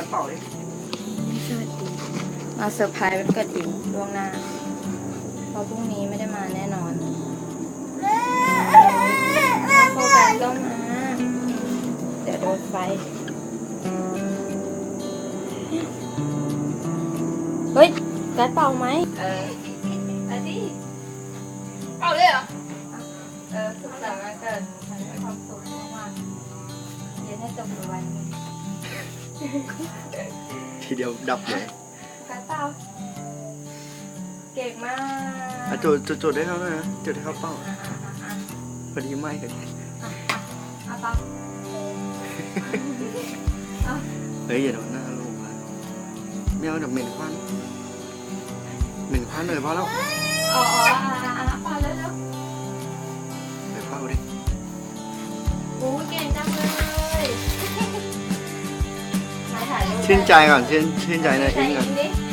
ระเป๋าเลยมาเซอร์ไพรส์วันเกิดอิมล่วงหน้า เพราะพรุ่งนี้ไม่ได้มาแน่นอนโฟกัสก็มาเดี๋ยวโดนไฟ เฮ้ยกัดเป่าไหม เอออันนี้เอาเลยเหรอ เออสุขสันต์วันเกิดฉันมีความสุขมากๆเย็นให้จบวัน ทีเดียวดับเลยกัดเป่าเก่งมากอะจุดจุดจุดได้เขาหน่อยนะจุดให้เขาเป้าอะอะอะอะพอดีไหมเลยเอาเป่าเอาเฮ้ยอย่าโดนหน้าลูกนะไม่เอาเดี๋ยวเหม็นควันเหม็นควันเลยพอแล้ว อ๋ออ๋อ ชื่นใจก่อนชื่นชื่นใจนะชื่อินงใจก่อนอิงดิ